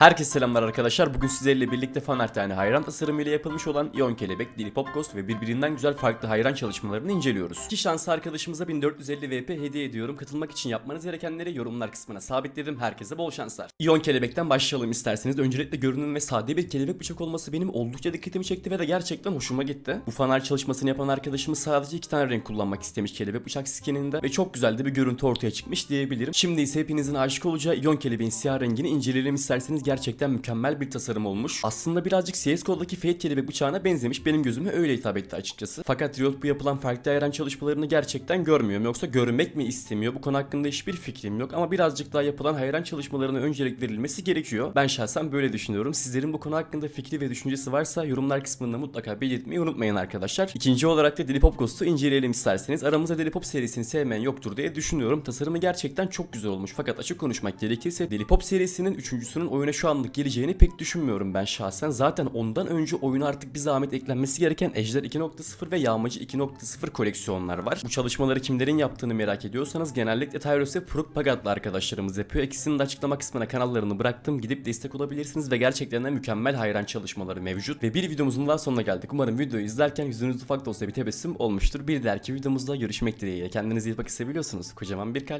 Herkese selamlar arkadaşlar. Bugün sizlerle birlikte fanart yani hayran tasarımıyla yapılmış olan Ion Kelebek, Dili Pop Ghost ve birbirinden güzel farklı hayran çalışmalarını inceliyoruz. İki şanslı arkadaşımıza 1450 VP hediye ediyorum. Katılmak için yapmanız gerekenleri yorumlar kısmına sabitledim. Herkese bol şanslar. Ion Kelebek'ten başlayalım isterseniz. Öncelikle görünüm ve sade bir kelebek bıçak olması benim oldukça dikkatimi çekti ve de gerçekten hoşuma gitti. Bu fanart çalışmasını yapan arkadaşımız sadece iki tane renk kullanmak istemiş kelebek bıçak skininde ve çok güzel de bir görüntü ortaya çıkmış diyebilirim. Şimdi ise hepinizin aşık olacağı Ion Kelebeğin siyah rengini inceleyelim isterseniz gerçekten mükemmel bir tasarım olmuş. Aslında birazcık CSGO'daki Fate kelebek bıçağına benzemiş benim gözüme öyle hitap etti açıkçası. Fakat Riot bu yapılan farklı ayran çalışmalarını gerçekten görmüyor mu yoksa görmek mi istemiyor bu konu hakkında hiçbir fikrim yok ama birazcık daha yapılan hayran çalışmalarına öncelik verilmesi gerekiyor. Ben şahsen böyle düşünüyorum. Sizlerin bu konu hakkında fikri ve düşüncesi varsa yorumlar kısmında mutlaka belirtmeyi unutmayın arkadaşlar. İkinci olarak da Dili Pop Ghost'u inceleyelim isterseniz. Aramızda Dili Pop serisini sevmeyen yoktur diye düşünüyorum. Tasarımı gerçekten çok güzel olmuş. Fakat açık konuşmak gerekirse Dili Pop serisinin üçüncüsünün oyuna şu anlık geleceğini pek düşünmüyorum ben şahsen. Zaten ondan önce oyuna artık bir zahmet eklenmesi gereken Ejder 2.0 ve Yağmacı 2.0 koleksiyonlar var. Bu çalışmaları kimlerin yaptığını merak ediyorsanız genellikle Tyros ve Pruk Pagat'la arkadaşlarımız yapıyor. İkisinin de açıklama kısmına kanallarını bıraktım. Gidip destek olabilirsiniz ve gerçekten de mükemmel hayran çalışmaları mevcut. Ve bir videomuzun daha sonuna geldik. Umarım videoyu izlerken yüzünüz ufak da olsa bir tebessüm olmuştur. Bir dahaki videomuzda görüşmek dileğiyle. Kendinize iyi bakın seviyorsunuz. Kocaman bir kalp.